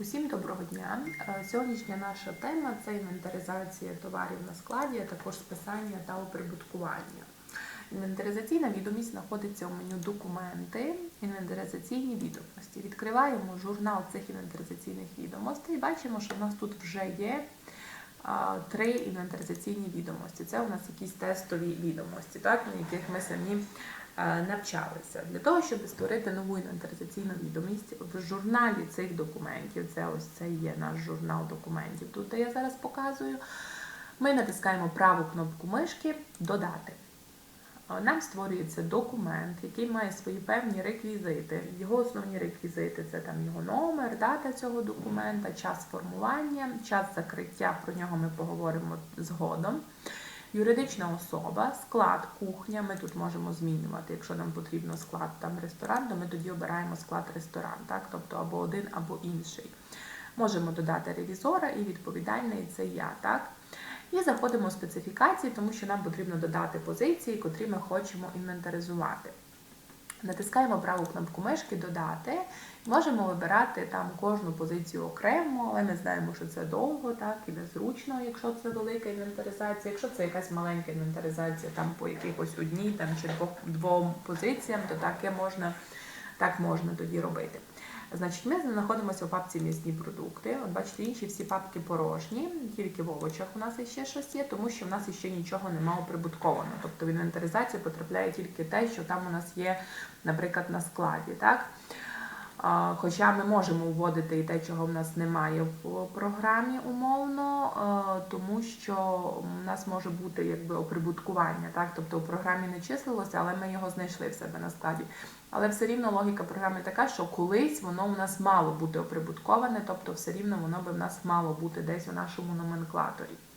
Усім доброго дня. Е, Сьогоднішня наша тема це інвентаризація товарів на складі, а також списання та оприбуткування. Інвентаризаційна відомість знаходиться у меню Документи, інвентаризаційні відомості. Відкриваємо журнал цих інвентаризаційних відомостей і бачимо, що в нас тут вже є три інвентаризаційні відомості. Це у нас якісь тестові відомості, так, на яких ми самі навчалися. Для того, щоб створити нову інвентаризаційну відомість в журналі цих документів, це ось це є наш журнал документів, тут де я зараз показую, ми натискаємо праву кнопку мишки Додати. Е, Нам створюється документ, який має свої певні реквізити. Його основні реквізити це там його номер, дата цього документа, час формування, час закриття. Про нього ми поговоримо згодом. Юридична особа, склад, кухня. Ми тут можемо змінювати. Якщо нам потрібно склад там ресторан, то ми тоді обираємо склад ресторан, так? тобто або один, або інший. Можемо додати ревізора і відповідальний це я. так? І заходимо в специфікації, тому що нам потрібно додати позиції, котрі ми хочемо інвентаризувати. Натискаємо праву кнопку мишки Додати. Можемо вибирати там кожну позицію окремо, але ми знаємо, що це довго, так, і незручно, якщо це велика інвентаризація. Якщо це якась маленька інвентаризація там по якихось одній там, чи двом позиціям, то таке можна, так можна тоді робити. Значить, ми знаходимося у папці м'ясні продукти. От бачите, інші всі папки порожні, тільки в овочах у нас іще щось є, тому що в нас ще нічого немає оприбутковано. Тобто в інвентаризацію потрапляє тільки те, що там у нас є, наприклад, на складі. Так? Хоча ми можемо вводити і те, чого в нас немає в програмі умовно, тому що у нас може бути якби оприбуткування, так? тобто у програмі не числилося, але ми його знайшли в себе на складі. Але все рівно логіка програми така, що колись воно у нас мало бути оприбутковане, тобто все рівно воно би в нас мало бути десь у нашому номенклаторі.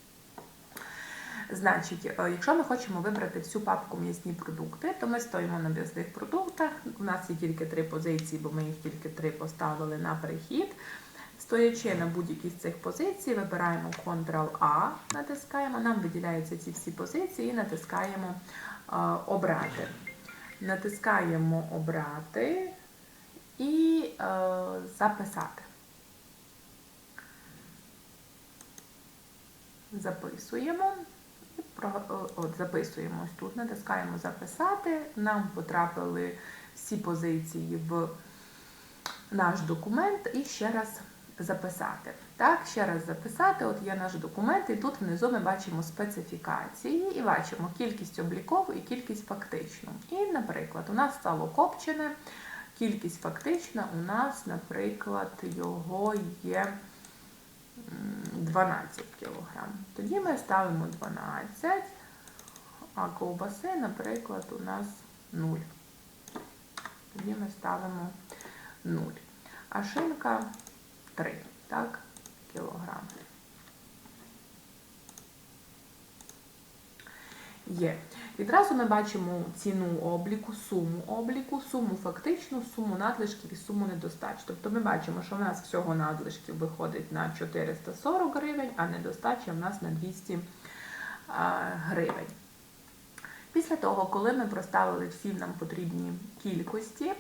Значить, е, якщо ми хочемо вибрати всю папку м'ясні продукти, то ми стоїмо на м'ясних продуктах. У нас є тільки три позиції, бо ми їх тільки три поставили на перехід. Стоячи на будь-якій з цих позицій, вибираємо Ctrl-A, натискаємо, нам виділяються ці всі позиції і натискаємо е, Обрати. Натискаємо Обрати і е, записати. Записуємо. От, записуємо тут, натискаємо Записати. Нам потрапили всі позиції в наш документ і ще раз записати. Так, ще раз записати. От є наш документ, і тут внизу ми бачимо специфікації і бачимо кількість облікову і кількість фактичну. І, наприклад, у нас стало копчене, кількість фактична у нас, наприклад, його є 12 кг. Тоді ми ставимо 12, а ковбаси, наприклад, у нас 0. Тоді ми ставимо 0. А шинка 3, так, кілограми. Є. Відразу ми бачимо ціну обліку, суму обліку, суму фактичну, суму надлишків і суму недостач. Тобто ми бачимо, що в нас всього надлишків виходить на 440 гривень, а недостача в нас на 200 гривень. Після того, коли ми проставили всі нам потрібні кількості, е,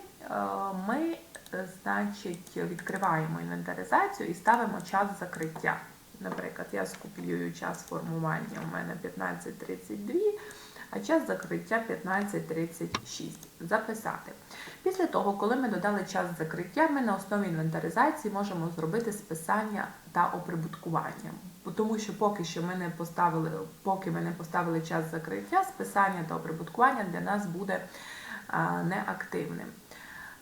ми, е, значить, відкриваємо інвентаризацію і ставимо час закриття. Наприклад, я скопіюю час формування у мене 15.32, а час закриття 15.36. Записати. Після того, коли ми додали час закриття, ми на основі інвентаризації можемо зробити списання та оприбуткування. Тому що поки що ми не поставили, поки ми не поставили час закриття, списання та оприбуткування для нас буде неактивним.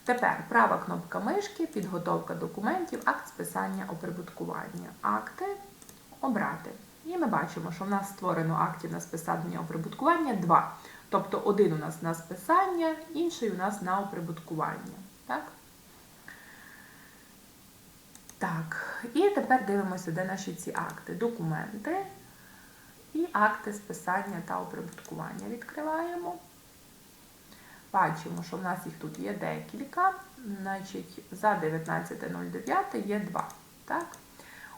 Тепер права кнопка мишки, підготовка документів, акт списання оприбуткування. Акти обрати. І ми бачимо, що в нас створено актів на списання оприбуткування два. Тобто один у нас на списання, інший у нас на оприбуткування. Так? Так, і тепер дивимося, де наші ці акти. Документи і акти списання та оприбуткування. Відкриваємо. Бачимо, що в нас їх тут є декілька. Значить, за 19.09 є два. Так?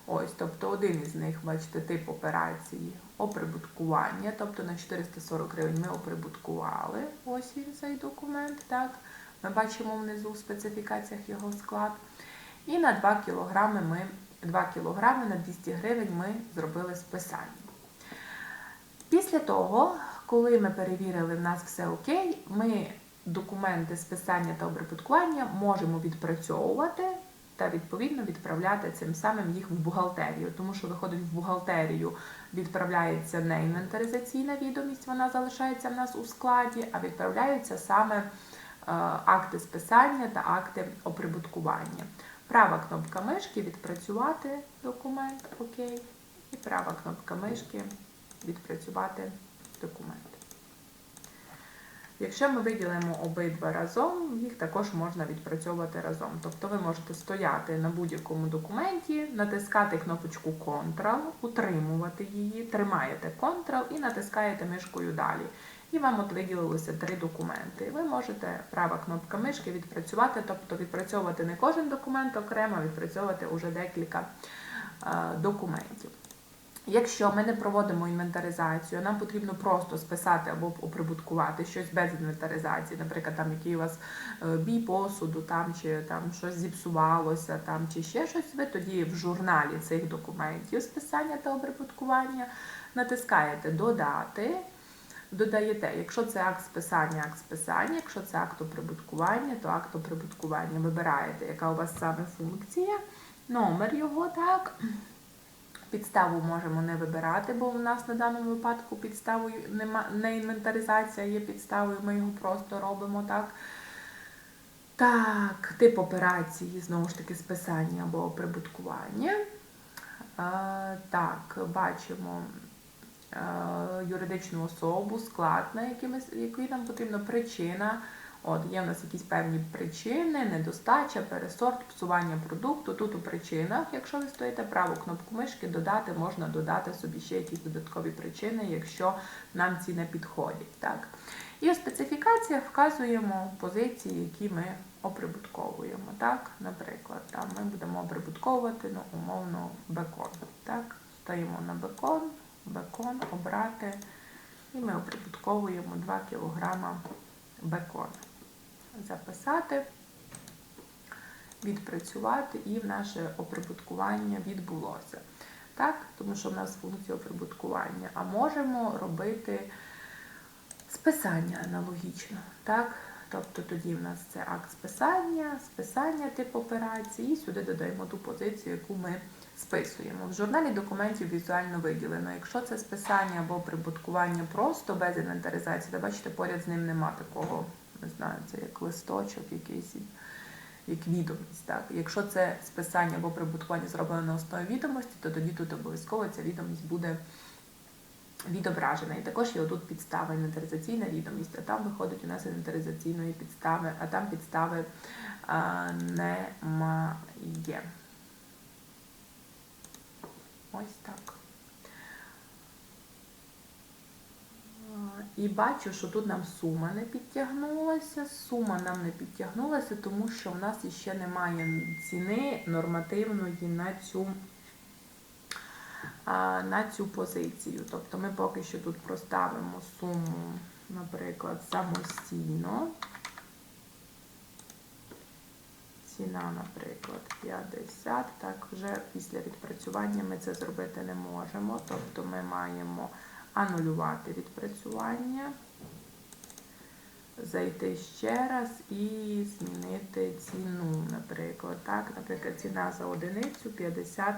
Ось, тобто один із них, бачите, тип операції оприбуткування, тобто на 440 гривень ми оприбуткували. Ось він цей документ. так. Ми бачимо внизу в специфікаціях його склад. І на 2 кг ми 2 кг на 200 гривень ми зробили списання. Після того, коли ми перевірили, в нас все окей, ми документи списання та обрабаткування можемо відпрацьовувати та відповідно відправляти цим самим їх в бухгалтерію, тому що виходить в бухгалтерію, відправляється не інвентаризаційна відомість, вона залишається в нас у складі, а відправляються саме е, акти списання та акти оприбуткування. Права кнопка мишки відпрацювати документ, окей, і права кнопка мишки відпрацювати документ. Якщо ми виділимо обидва разом, їх також можна відпрацьовувати разом. Тобто ви можете стояти на будь-якому документі, натискати кнопочку Ctrl, утримувати її, тримаєте Ctrl і натискаєте мишкою далі. І вам от виділилося три документи. Ви можете права кнопка мишки відпрацювати, тобто відпрацьовувати не кожен документ окремо, відпрацьовувати уже декілька е, документів. Якщо ми не проводимо інвентаризацію, нам потрібно просто списати або оприбуткувати щось без інвентаризації, наприклад, там який у вас е, бій посуду, там чи там щось зіпсувалося, там чи ще щось, ви тоді в журналі цих документів списання та оприбуткування натискаєте Додати. Додаєте, якщо це акт списання, акт списання, якщо це акт оприбуткування, то акт оприбуткування. Вибираєте, яка у вас саме функція, номер його, так. Підставу можемо не вибирати, бо у нас на даному випадку підставою нема, не інвентаризація є підставою, ми його просто робимо так. Так, тип операції, знову ж таки, списання або прибуткування. А, так, бачимо а, юридичну особу, склад, на який, ми, який нам потрібна причина. От, є в нас якісь певні причини, недостача, пересорт, псування продукту. Тут у причинах, якщо ви стоїте праву кнопку мишки, додати, можна додати собі ще якісь додаткові причини, якщо нам ці не підходять. Так? І у специфікаціях вказуємо позиції, які ми оприбутковуємо. Так? Наприклад, там ми будемо оприбутковувати ну, умовно бекон. Так? Стоїмо на бекон, бекон, обрати, і ми оприбутковуємо 2 кг бекона записати, відпрацювати і в наше оприбуткування відбулося. Так? Тому що в нас функція оприбуткування. А можемо робити списання аналогічно. Так? Тобто тоді в нас це акт списання, списання тип операції, і сюди додаємо ту позицію, яку ми списуємо. В журналі документів візуально виділено. Якщо це списання або прибуткування просто без інвентаризації, то бачите, поряд з ним нема такого не знаю, це листочок, якийсь як відомість. Так? Якщо це списання або прибуткування зроблено на основі відомості, то тоді тут обов'язково ця відомість буде відображена. І також є отут підстава інвентаризаційна відомість, а там виходить у нас інвентаризаційної підстави, а там підстави а, немає. Ось так. І бачу, що тут нам сума не підтягнулася. Сума нам не підтягнулася, тому що в нас ще немає ціни нормативної на цю на цю позицію. Тобто ми поки що тут проставимо суму, наприклад, самостійно. Ціна, наприклад, 50. Так, вже після відпрацювання ми це зробити не можемо. Тобто ми маємо анулювати відпрацювання, зайти ще раз і змінити ціну, наприклад. Так, Наприклад, ціна за одиницю 50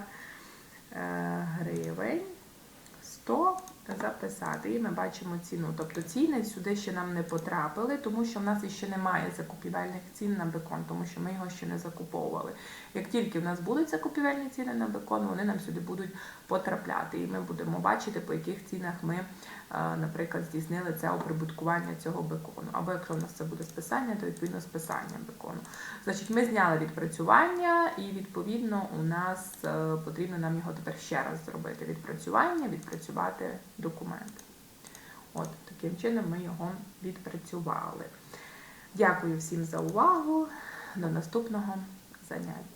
е, гривень 100 записати. І ми бачимо ціну. Тобто ціни сюди ще нам не потрапили, тому що в нас ще немає закупівельних цін на бекон, тому що ми його ще не закуповували. Як тільки в нас будуть закупівельні ціни на бекон, вони нам сюди будуть потрапляти. І ми будемо бачити, по яких цінах ми, наприклад, здійснили це оприбуткування цього бекону. Або якщо в нас це буде списання, то відповідно списання бекону. Значить, ми зняли відпрацювання, і відповідно у нас е, потрібно нам його тепер ще раз зробити. Відпрацювання, відпрацювати документ. От, таким чином ми його відпрацювали. Дякую всім за увагу. До наступного заняття.